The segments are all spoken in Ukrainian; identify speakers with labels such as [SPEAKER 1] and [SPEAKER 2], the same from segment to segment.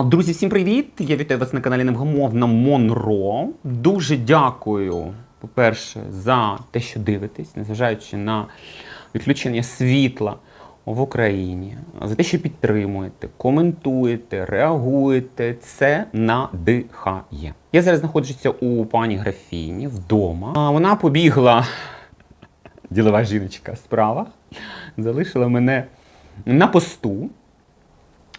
[SPEAKER 1] Друзі, всім привіт! Я вітаю вас на каналі Невгамовна Монро. Дуже дякую, по-перше, за те, що дивитесь, незважаючи на відключення світла в Україні, за те, що підтримуєте, коментуєте, реагуєте. Це надихає. Я зараз знаходжуся у пані графіні вдома. А вона побігла, ділова жіночка справа, залишила мене на посту.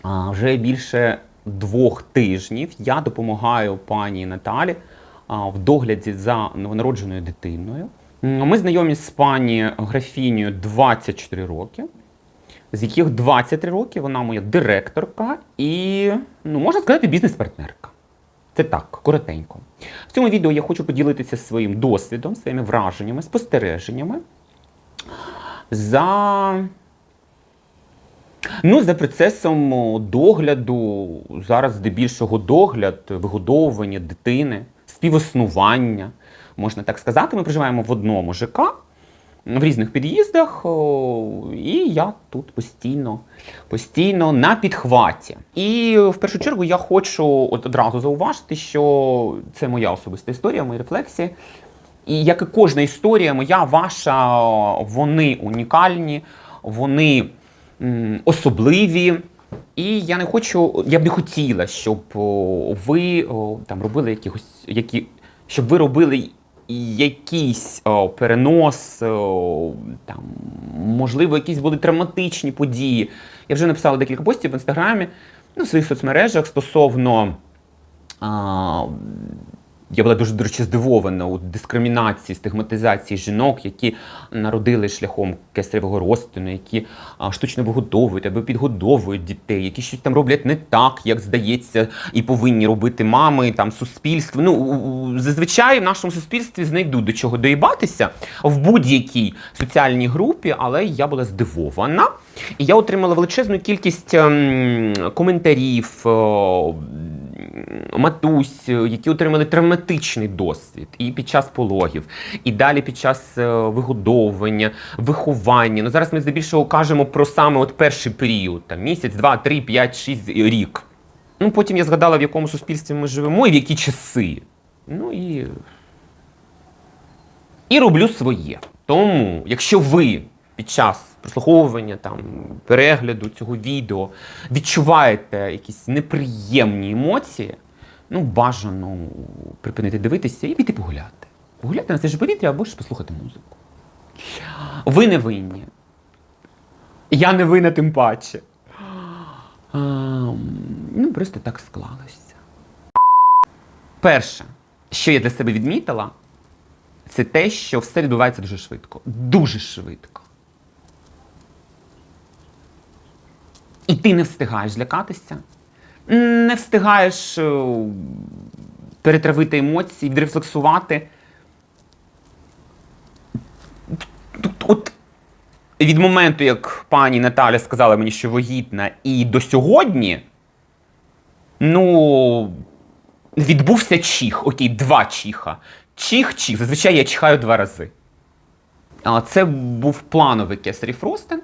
[SPEAKER 1] А, Вже більше двох тижнів я допомагаю пані Наталі в догляді за новонародженою дитиною. Ми знайомі з пані графінею 24 роки, з яких 23 роки вона моя директорка і, ну, можна сказати, бізнес-партнерка. Це так, коротенько. В цьому відео я хочу поділитися своїм досвідом, своїми враженнями, спостереженнями за Ну, за процесом догляду, зараз здебільшого догляд, вигодовування дитини, співіснування, можна так сказати. Ми проживаємо в одному ЖК, в різних під'їздах, і я тут постійно, постійно на підхваті. І в першу чергу я хочу одразу зауважити, що це моя особиста історія, мої рефлексії. І як і кожна історія, моя, ваша, вони унікальні, вони особливі. І я не хочу, я б не хотіла, щоб ви там робили якихось, які, щоб ви робили якийсь о, перенос, о, там, можливо, якісь були травматичні події. Я вже написала декілька постів в інстаграмі, ну, в своїх соцмережах стосовно. А, я була дуже, до речі, здивована у дискримінації, стигматизації жінок, які народили шляхом кесаревого розтину, які штучно вигодовують або підгодовують дітей, які щось там роблять не так, як здається, і повинні робити мами, там суспільство. Ну зазвичай в нашому суспільстві знайдуть до чого доїбатися в будь-якій соціальній групі, але я була здивована. І я отримала величезну кількість ем, коментарів, матусь, е, які отримали травматичний досвід і під час пологів, і далі під час е, вигодовування, виховання. Ну зараз ми здебільшого кажемо про саме от перший період, там місяць, два, три, п'ять, шість рік. Ну потім я згадала, в якому суспільстві ми живемо і в які часи. Ну і і роблю своє. Тому, якщо ви під час прослуховування там перегляду цього відео відчуваєте якісь неприємні емоції, ну бажано припинити дивитися і піти погуляти. Погуляти на свіже повітря або ж послухати музику. Ви не винні. Я не винна тим паче. А, ну, просто так склалося. Перше, що я для себе відмітила, це те, що все відбувається дуже швидко. Дуже швидко. І ти не встигаєш злякатися, не встигаєш е, перетравити емоції, відрефлексувати. От від моменту, як пані Наталя сказала мені, що вагітна, і до сьогодні, ну, відбувся чих. Окей, два чиха. Чих-чих. Зазвичай я чихаю два рази. Це був плановий кесарів Фростен.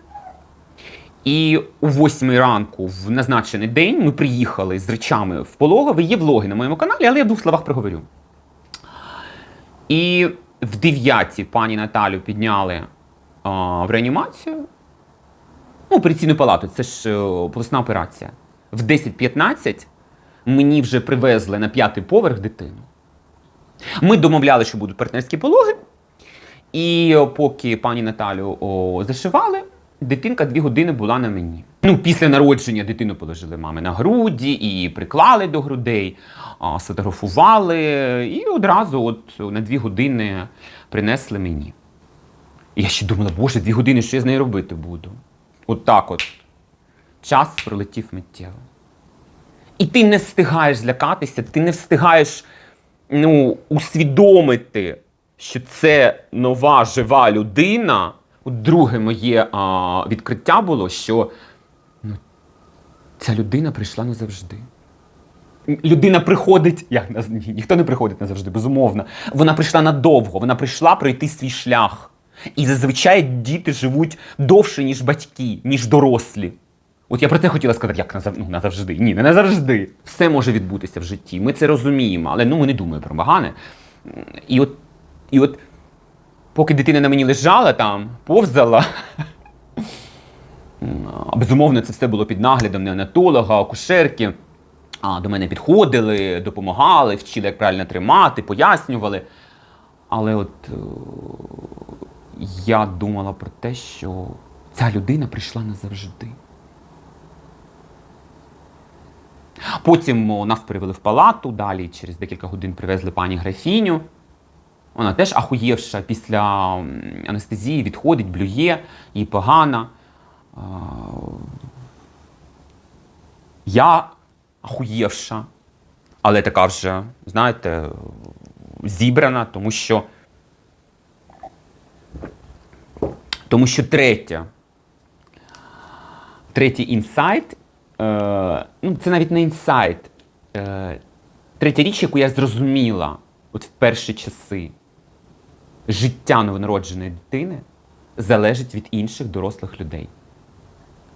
[SPEAKER 1] І у восьмій ранку, в назначений день, ми приїхали з речами в пологовий. Є влоги на моєму каналі, але я в двох словах проговорю. І в дев'ятій пані Наталю підняли а, в реанімацію. Ну, операційну палату, це ж е, полосна операція. В 10.15 мені вже привезли на п'ятий поверх дитину. Ми домовляли, що будуть партнерські пологи. І поки пані Наталю о, зашивали, дитинка дві години була на мені. Ну, після народження дитину положили мами на груді і приклали до грудей, сфотографували, і одразу от на дві години принесли мені. І я ще думала, боже, дві години, що я з нею робити буду? От так от. Час пролетів миттєво. І ти не встигаєш злякатися, ти не встигаєш ну, усвідомити, що це нова жива людина. Друге моє а, відкриття було, що ну, ця людина прийшла назавжди. Людина приходить, як ні, ніхто не приходить назавжди, безумовно. Вона прийшла надовго, вона прийшла пройти свій шлях. І зазвичай діти живуть довше, ніж батьки, ніж дорослі. От я про це хотіла сказати, як назав... ну, назавжди. Ні, не назавжди. Все може відбутися в житті. Ми це розуміємо, але ну, ми не думаємо про погане. І от, і от поки дитина на мені лежала там, повзала. Безумовно, це все було під наглядом неонатолога, акушерки. А, до мене підходили, допомагали, вчили, як правильно тримати, пояснювали. Але от е, я думала про те, що ця людина прийшла назавжди. Потім нас перевели в палату, далі через декілька годин привезли пані графіню. Вона теж ахуєвша після анестезії відходить, блює, їй погано. А, Я ахуєвша, але така вже, знаєте, зібрана, тому що. Тому що третє. Третій інсайт. Е, ну, це навіть не інсайт. Е, третя річ, яку я зрозуміла от в перші часи життя новонародженої дитини залежить від інших дорослих людей.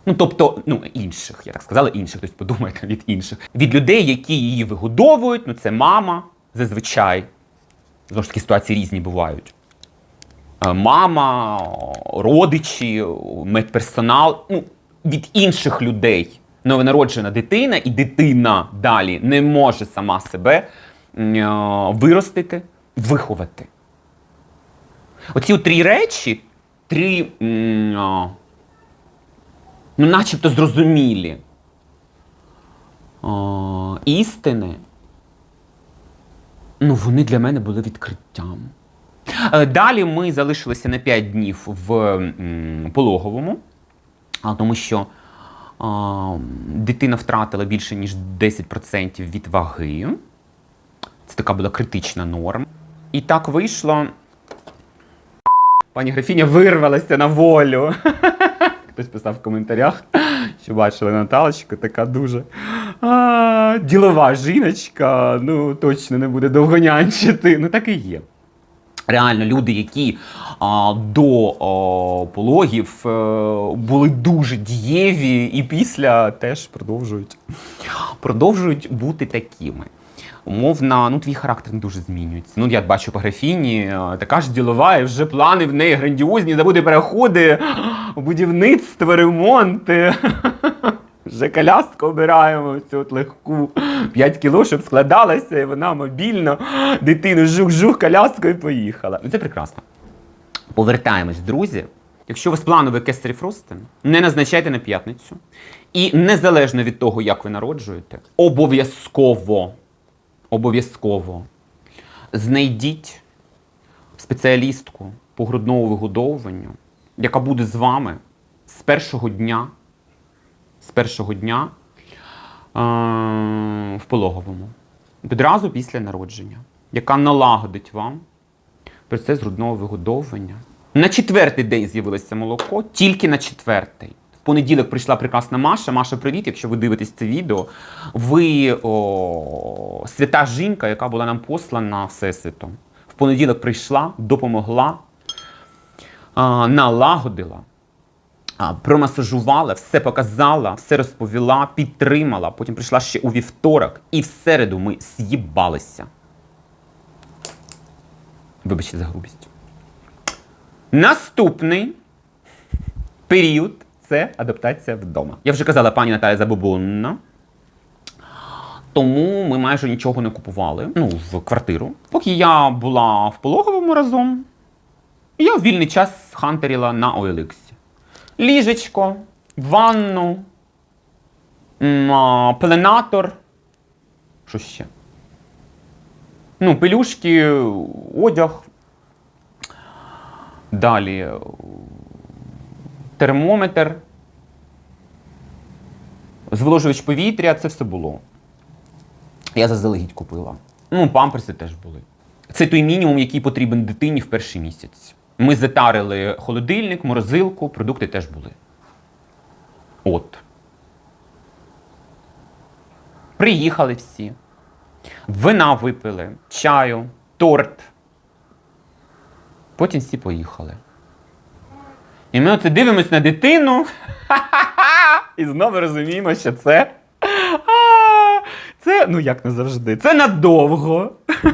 [SPEAKER 1] Ну, тобто, ну, інших, я так сказала, інших, тобто подумайте, від інших. Від людей, які її вигодовують, ну це мама зазвичай. Знову ж таки, ситуації різні бувають. Е, Мама, родичі, медперсонал, ну, від інших людей. Новонароджена дитина, і дитина далі не може сама себе е, виростити, виховати. Оці три речі, три ну, начебто зрозумілі а, істини, ну, вони для мене були відкриттям. Е, Далі ми залишилися на 5 днів в пологовому, тому що дитина втратила більше ніж 10% від ваги. Це така була критична норма. І так вийшло. Пані графіня вирвалася на волю. Хтось писав в коментарях, що бачили Наталочку, така дуже а, ділова жіночка, ну точно не буде довго нянчити. Ну так і є. Реально, люди, які а, до а, пологів е, були дуже дієві, і після теж продовжують, продовжують бути такими. Умовно, ну твій характер не дуже змінюється. Ну, я бачу по графіні, е, така ж ділова, і вже плани в неї грандіозні, забуде переходи, будівництво, ремонти. Вже коляску обираємо цю от легку 5 кіло, щоб складалася, і вона мобільно дитину жух-жух, коляску і поїхала. Це прекрасно. Повертаємось, друзі. Якщо у вас плановий кесарів ростин, не назначайте на п'ятницю. І незалежно від того, як ви народжуєте, обов'язково, обов'язково знайдіть спеціалістку по грудному вигодовуванню, яка буде з вами з першого дня, з першого дня е- в пологовому, відразу після народження, яка налагодить вам процес грудного вигодовування. На четвертий день з'явилося молоко, тільки на четвертий. Понеділок прийшла прекрасна Маша. Маша, привіт, якщо ви дивитесь це відео. Ви о, свята жінка, яка була нам послана Всесвітом. В понеділок прийшла, допомогла, а, налагодила, а, промасажувала, все показала, все розповіла, підтримала. Потім прийшла ще у вівторок, і в середу ми з'їбалися. Вибачте за грубість. Наступний період це адаптація вдома. Я вже казала, пані Наталя забобонна. Тому ми майже нічого не купували ну, в квартиру. Поки я була в пологовому разом, я в вільний час хантеріла на OLX. Ліжечко, ванну, пеленатор. Що ще? Ну, пелюшки, одяг. Далі термометр, зволожувач повітря, це все було. Я заздалегідь купила. Ну, памперси теж були. Це той мінімум, який потрібен дитині в перший місяць. Ми затарили холодильник, морозилку, продукти теж були. От. Приїхали всі. Вина випили, чаю, торт. Потім всі поїхали. І ми оце дивимось на дитину. І знову розуміємо, що це. Це, ну як не завжди, це надовго.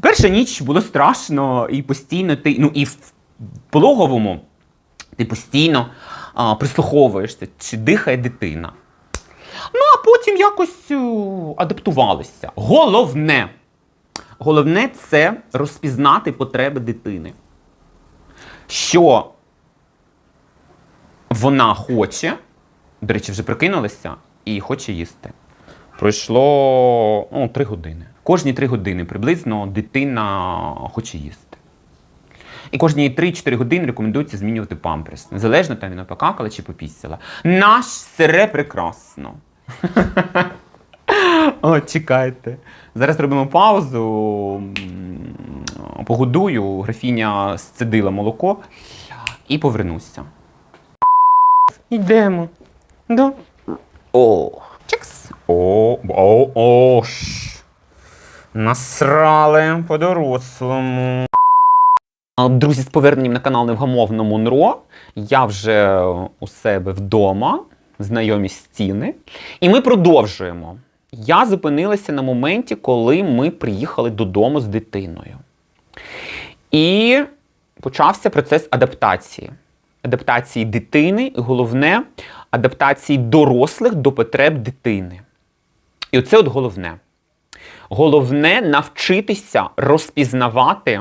[SPEAKER 1] Перша ніч було страшно, і постійно ти. Ну і в пологовому ти постійно а, прислуховуєшся, чи дихає дитина. Ну, а потім якось о, адаптувалися. Головне. Головне це розпізнати потреби дитини. Що вона хоче, до речі, вже прикинулася і хоче їсти. Пройшло ну, 3 години. Кожні 3 години приблизно дитина хоче їсти. І кожні 3-4 години рекомендується змінювати памперс. Незалежно там він покакала чи попісяла. Наш сире прекрасно. О, чекайте. Зараз робимо паузу. Погодую, графіня сцедила молоко і повернуся. Йдемо. Да. О, чекс. О, о, о, ш. Насрали по-дорослому. Друзі, з поверненням на канал Невгамовному НРО. Я вже у себе вдома, знайомі стіни. І ми продовжуємо. Я зупинилася на моменті, коли ми приїхали додому з дитиною. І почався процес адаптації. Адаптації дитини, і головне, адаптації дорослих до потреб дитини. І оце от головне. Головне навчитися розпізнавати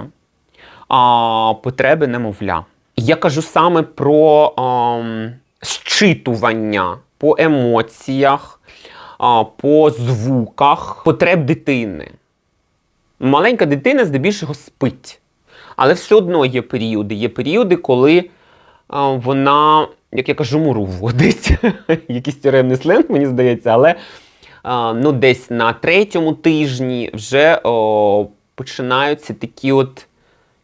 [SPEAKER 1] а, потреби немовля. Я кажу саме про ам, зчитування по емоціях, а, по звуках потреб дитини. Маленька дитина здебільшого спить. Але все одно є періоди. Є періоди, коли а, вона, як я кажу, муру вводить. Якийсь тюремний сленг, мені здається, але а, ну, десь на третьому тижні вже о, починаються такі от,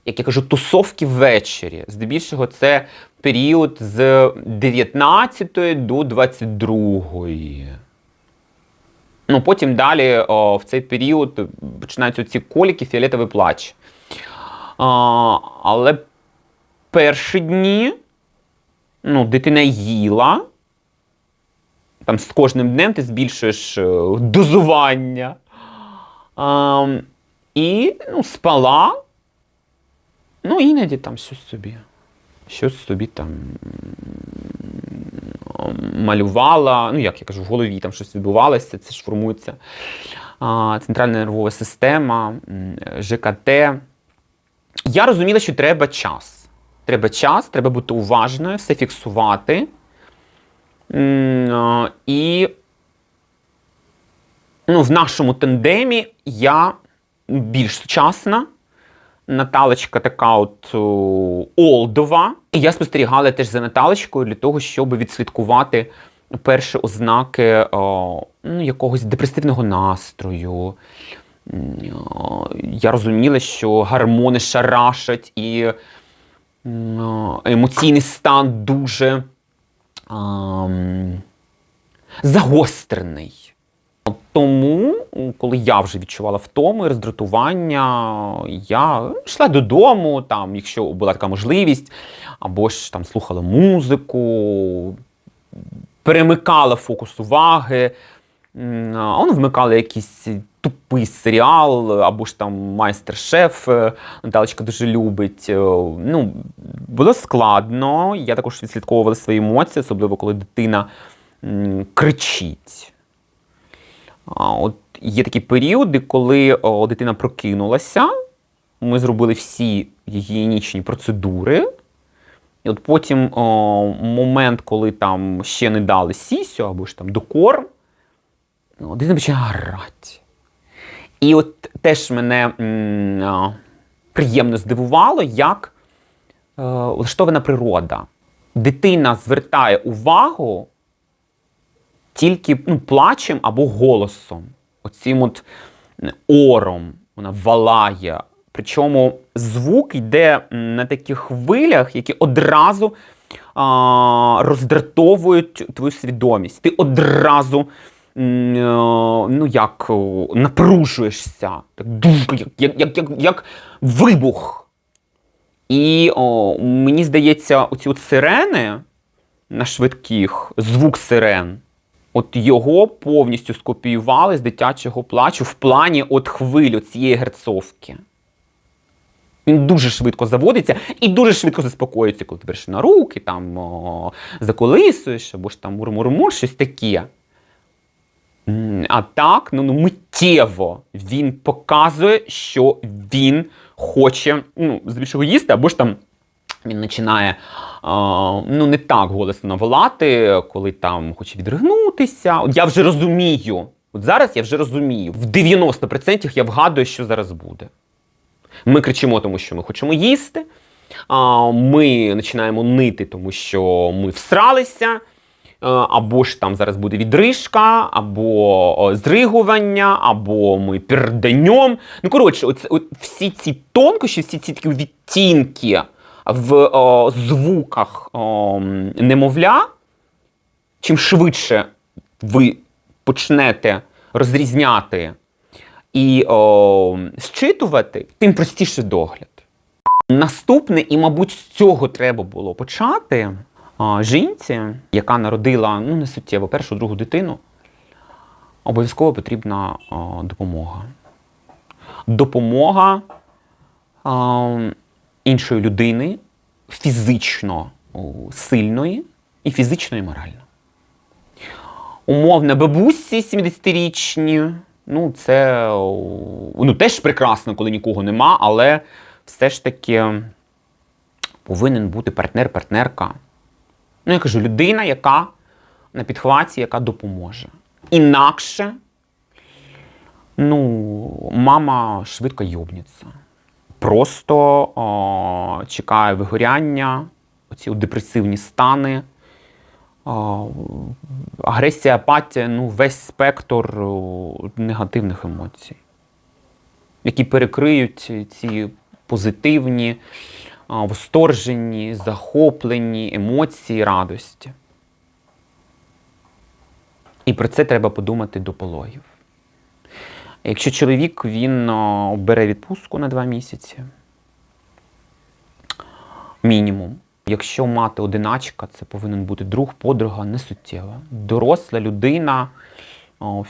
[SPEAKER 1] як я кажу, тусовки ввечері. Здебільшого це період з 19 до 22. Ну, потім далі о, в цей період починаються ці коліки, фіолетовий плач. А, але перші дні ну, дитина їла. Там з кожним днем ти збільшуєш е, дозування. А, і ну, спала. Ну, іноді там щось собі. Щось собі там малювала. Ну, як я кажу, в голові там щось відбувалося, це ж формується. Центральна нервова система, ЖКТ. Я розуміла, що треба час. Треба час, треба бути уважною, все фіксувати. І ну, в нашому тандемі я більш сучасна. Наталочка така от олдова. І я спостерігала теж за Наталочкою для того, щоб відслідкувати перші ознаки о, ну, якогось депресивного настрою. Я розуміла, що гормони шарашать і емоційний стан дуже ам, загострений. Тому, коли я вже відчувала втому роздратування, я йшла додому, там, якщо була така можливість, або ж там слухала музику, перемикала фокус уваги, а воно вмикала якийсь тупий серіал, або ж там майстер-шеф, е, дуже любить. Е, Ну, було складно. Я також відслідковувала свої емоції, особливо коли дитина кричить. От є такі періоди, коли о, дитина прокинулася, ми зробили всі гігієнічні процедури. І от потім о, момент, коли там ще не дали сісю або ж там докорм, ну, дитина починає грати. І от теж мене а, приємно здивувало, як е, влаштована природа. Дитина звертає увагу тільки ну, плачем або голосом, оцим от ором вона валає. Причому звук йде на таких хвилях, які одразу а, роздратовують твою свідомість. Ти одразу е, ну, як, напружуєшся, як, як, як, як, як вибух. І о, мені здається, оці от сирени на швидких, звук сирен, от його повністю скопіювали з дитячого плачу в плані от хвилю цієї герцовки. Він дуже швидко заводиться і дуже швидко заспокоюється, коли ти береш на руки, там о, заколисуєш, або ж там мурмур щось таке. А так, ну, ну миттєво він показує, що він хоче ну, здебільшого їсти, або ж там він починає ну, не так голосно наволати, коли там хоче відригнутися. От я вже розумію. От зараз я вже розумію. В 90% я вгадую, що зараз буде. Ми кричимо, тому що ми хочемо їсти. Ми починаємо нити, тому що ми всралися. Або ж там зараз буде відрижка, або зригування, або ми перданьом. Ну, коротше, от, от всі ці тонкощі, всі ці такі відтінки в о, звуках о, немовля, чим швидше ви почнете розрізняти і о, зчитувати, тим простіше догляд. Наступне, і, мабуть, з цього треба було почати. А, Жінці, яка народила ну, не суттєво першу, другу дитину, обов'язково потрібна а, допомога. Допомога а, іншої людини, фізично сильної і фізично і морально. Умовно, бабусі 70-річні, ну, це ну, теж прекрасно, коли нікого нема, але все ж таки повинен бути партнер-партнерка. Ну, я кажу, людина, яка на підхваті, яка допоможе. Інакше, ну, мама швидко йобнеться. Просто о, чекає вигоряння, оці депресивні стани, о, агресія, апатія, ну, весь спектр негативних емоцій, які перекриють ці позитивні, а, восторжені, захоплені емоції радості. І про це треба подумати до пологів. Якщо чоловік він бере відпустку на два місяці, мінімум. Якщо мати одиначка, це повинен бути друг, подруга не суттєва. Доросла людина,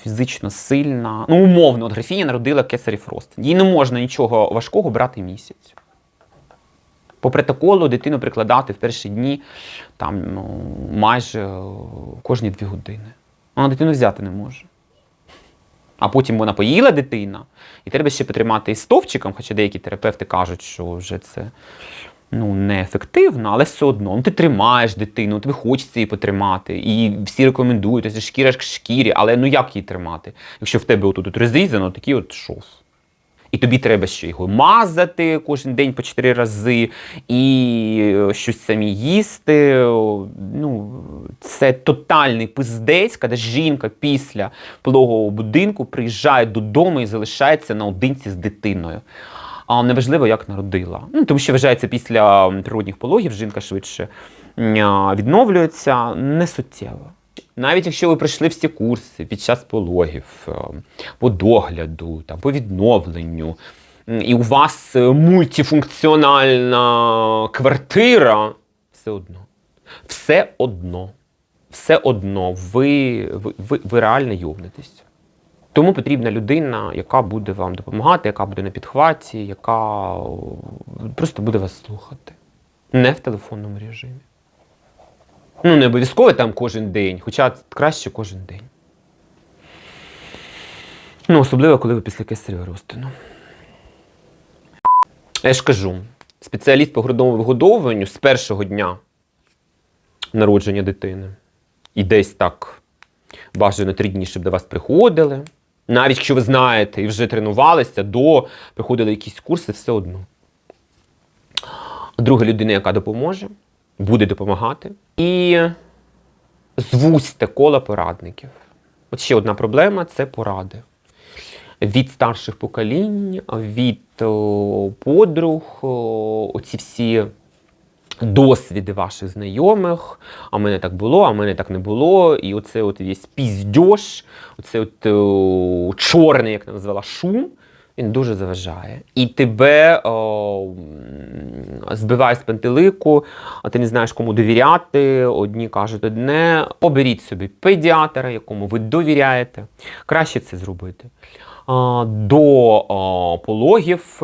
[SPEAKER 1] фізично сильна. Ну, умовно, от графіня народила кесарів рост. Їй не можна нічого важкого брати місяць. По протоколу дитину прикладати в перші дні там, ну, майже кожні дві години. Вона дитину взяти не може. А потім вона поїла дитина, і треба ще потримати із стовпчиком, хоча деякі терапевти кажуть, що вже це ну, неефективно, але все одно. Ну, ти тримаєш дитину, тобі хочеться її потримати. І всі рекомендують, це шкіра ж шкірі, але ну як її тримати? Якщо в тебе отут от розрізано, такий от шов. І тобі треба ще його мазати кожен день по чотири рази, і е, щось самі їсти. Ну, це тотальний пиздець, коли жінка після пологового будинку приїжджає додому і залишається наодинці з дитиною. А неважливо, як народила. Ну, тому що вважається після природних пологів жінка швидше відновлюється не суттєво. Навіть якщо ви пройшли всі курси під час пологів, е, по догляду, там, по відновленню, і у вас е, мультифункціональна квартира, все одно. Все одно. Все одно ви, ви, ви, реально йовнетесь. Тому потрібна людина, яка буде вам допомагати, яка буде на підхваті, яка просто буде вас слухати. Не в телефонному режимі. Ну, не обов'язково там кожен день, хоча краще кожен день. Ну, особливо, коли ви після кесаревого розтину. Я ж кажу, спеціаліст по грудному вигодовуванню з першого дня народження дитини. І десь так бажано три дні, щоб до вас приходили. Навіть якщо ви знаєте і вже тренувалися, до приходили якісь курси, все одно. Друга людина, яка допоможе, буде допомагати. І звузьте коло порадників. От ще одна проблема це поради. Від старших поколінь, від подруг, оці всі досвіди ваших знайомих. А в мене так було, а в мене так не було. І оце от весь піздьош, оце от о, чорний, як назвала, шум, Він дуже заважає. І тебе о, збиває з пантелику, а ти не знаєш, кому довіряти. Одні кажуть одне. Оберіть собі педіатра, якому ви довіряєте. Краще це зробити. А, До о, пологів.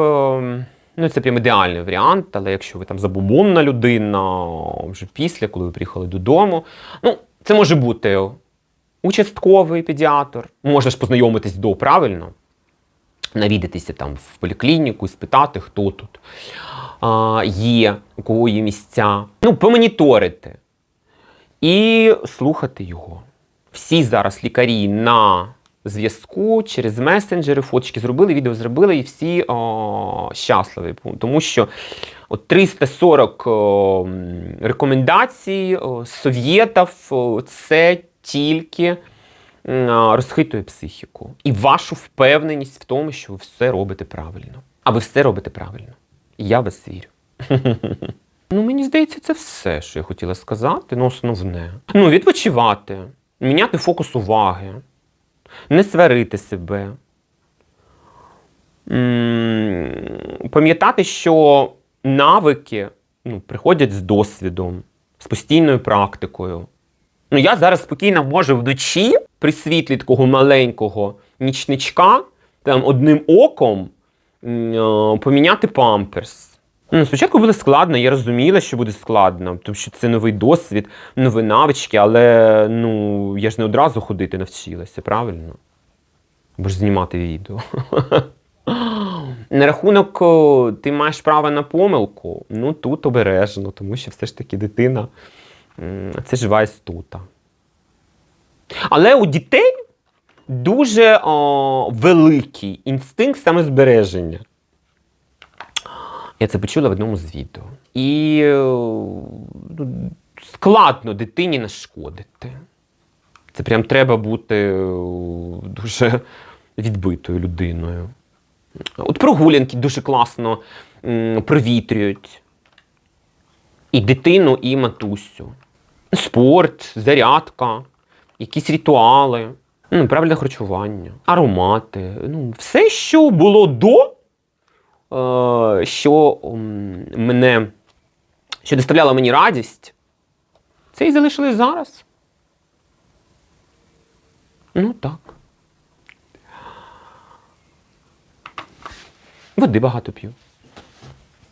[SPEAKER 1] Ну, це прям ідеальний варіант, але якщо ви там забобонна людина, вже після, коли ви приїхали додому, ну, це може бути участковий педіатр. Можна ж познайомитись до правильно, навідатися там в поліклініку спитати, хто тут а, є, у кого є місця. Ну, помоніторити і слухати його. Всі зараз лікарі на зв'язку через месенджери, фоточки зробили, відео зробили, і всі о, щасливі. Тому що от 340 о, рекомендацій совєтів це тільки розхитує психіку і вашу впевненість в тому, що ви все робите правильно. А ви все робите правильно. І я вас вірю. Ну, мені здається, це все, що я хотіла сказати. Ну, основне. Ну, відпочивати, міняти фокус уваги, не сварити себе. Пам'ятати, що навики ну, приходять з досвідом, з постійною практикою. Ну, я зараз спокійно можу вночі при світлі такого маленького нічничка там одним оком е, поміняти памперс. Ну, спочатку було складно, я розуміла, що буде складно, тому що це новий досвід, нові навички, але ну, я ж не одразу ходити навчилася, правильно? Або ж знімати відео. На рахунок ти маєш право на помилку, ну тут обережно, тому що все ж таки дитина це жива істота. Але у дітей дуже о, великий інстинкт самозбереження. Я це почула в одному з відео. І е, ну, складно дитині нашкодити. Це прям треба бути е, дуже відбитою людиною. От прогулянки дуже класно провітрюють. І дитину, і матусю. Спорт, зарядка, якісь ритуали, ну, правильне харчування, аромати. Ну, все, що було до, е, що мене, що доставляло мені радість, це і залишилось зараз. Ну так. Води багато п'ю.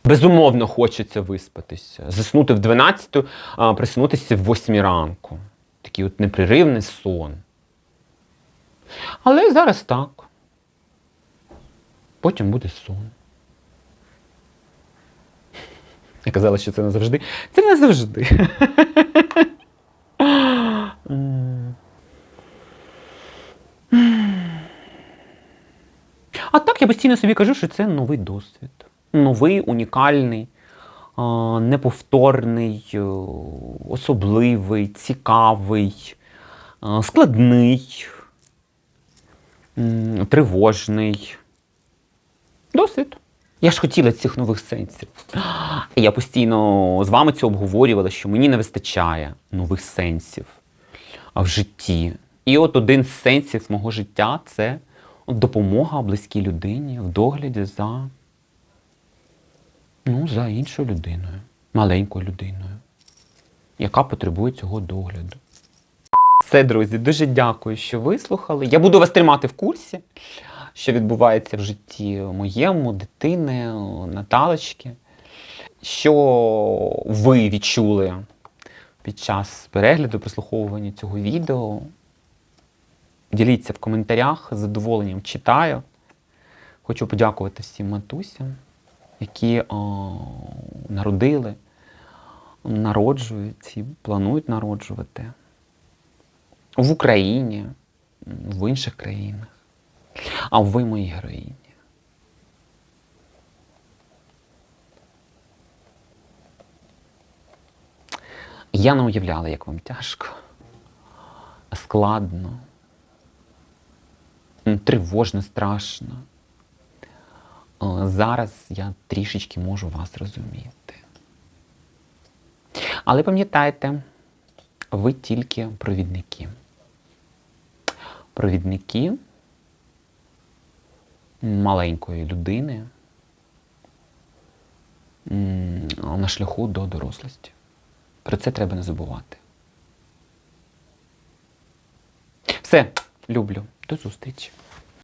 [SPEAKER 1] Безумовно, хочеться виспатися. Заснути в 12, а приснутися в 8 ранку. Такий от непреривний сон. Але зараз так. Потім буде сон. Я казала, що це не завжди. Це не завжди. А так я постійно собі кажу, що це новий досвід. Новий, унікальний, неповторний, е, особливий, цікавий, складний, тривожний. Досвід. Я ж хотіла цих нових сенсів. Я постійно з вами це обговорювала, що мені не вистачає нових сенсів в житті. І от один з сенсів мого життя це допомога близькій людині в догляді за, ну, за іншою людиною, маленькою людиною, яка потребує цього догляду. Все, друзі, дуже дякую, що вислухали. Я буду вас тримати в курсі, що відбувається в житті моєму, дитини, Наталочки. Що ви відчули під час перегляду, прослуховування цього відео. Діліться в коментарях, з задоволенням читаю. Хочу подякувати всім матусям, які о, народили, народжують і планують народжувати в Україні, в інших країнах. А ви мої героїні. Я не уявляла, як вам тяжко, складно, тривожно, страшно. Е, Зараз я трішечки можу вас розуміти. Але пам'ятайте, ви тільки провідники. Провідники маленької людини на шляху до дорослості. Про це треба не забувати. Все, люблю. До зустрічі.